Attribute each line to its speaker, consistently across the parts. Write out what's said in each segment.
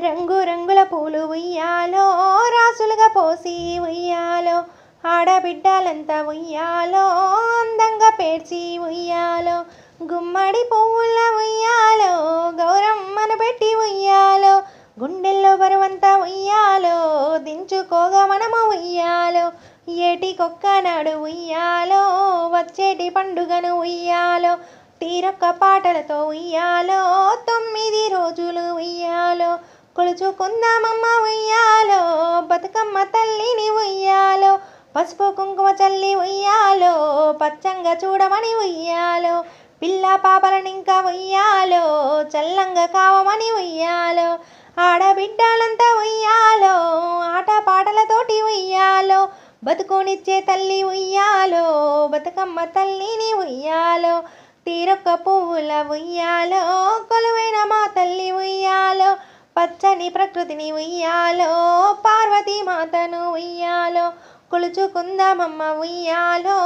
Speaker 1: రంగు రంగుల పూలు ఉయ్యాలో రాసులుగా పోసి ఉయ్యాలో ఆడబిడ్డలంతా ఉయ్యాలో అందంగా పేర్చి ఉయ్యాలో గుమ్మడి పువ్వుల ఉయ్యాలో గౌరమ్మను పెట్టి ఉయ్యాలో గుండెల్లో బరువంతా ఉయ్యాలో దించుకోగా మనము ఉయ్యాలో ఏటికొక్క నాడు ఉయ్యాలో వచ్చేటి పండుగను ఉయ్యాలో తీరొక్క పాటలతో ఉయ్యాలో కొలుచుకుందామమ్మ ఉయ్యాలో బతుకమ్మ తల్లిని ఉయ్యాలో పసుపు కుంకుమ చల్లి ఉయ్యాలో పచ్చంగా చూడమని ఉయ్యాలో పిల్ల పాపలనింకా ఉయ్యాలో చల్లంగా కావమని ఉయ్యాలో ఆడబిడ్డలంతా ఉయ్యాలో ఆట పాటలతోటి ఉయ్యాలో బతుకునిచ్చే తల్లి ఉయ్యాలో బతుకమ్మ తల్లిని ఉయ్యాలో తీరొక్క పువ్వుల ఉయ్యాలో కొలువైన పచ్చని ప్రకృతిని ఉయ్యాలో పార్వతీ మాతను ఉయ్యాలో కొలుచుకుందామమ్మ ఉయ్యాలో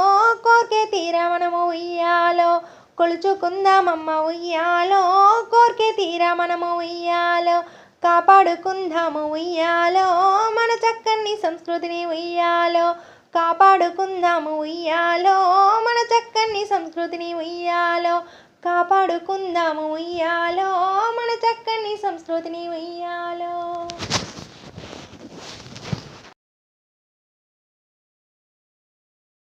Speaker 1: కోర్కే తీర మనము ఉయ్యాలో కొలుచుకుందామమ్మ ఉయ్యాలో కోర్కే తీర మనము ఉయ్యాలో కాపాడుకుందాము ఉయ్యాలో మన చక్కని సంస్కృతిని ఉయ్యాలో కాపాడుకుందాము ఉయ్యాలో మన చక్కని సంస్కృతిని ఉయ్యాలో కాపాడుకుందాము ఉయ్యాలో మన సంస్కృతిని ఉయ్యాలో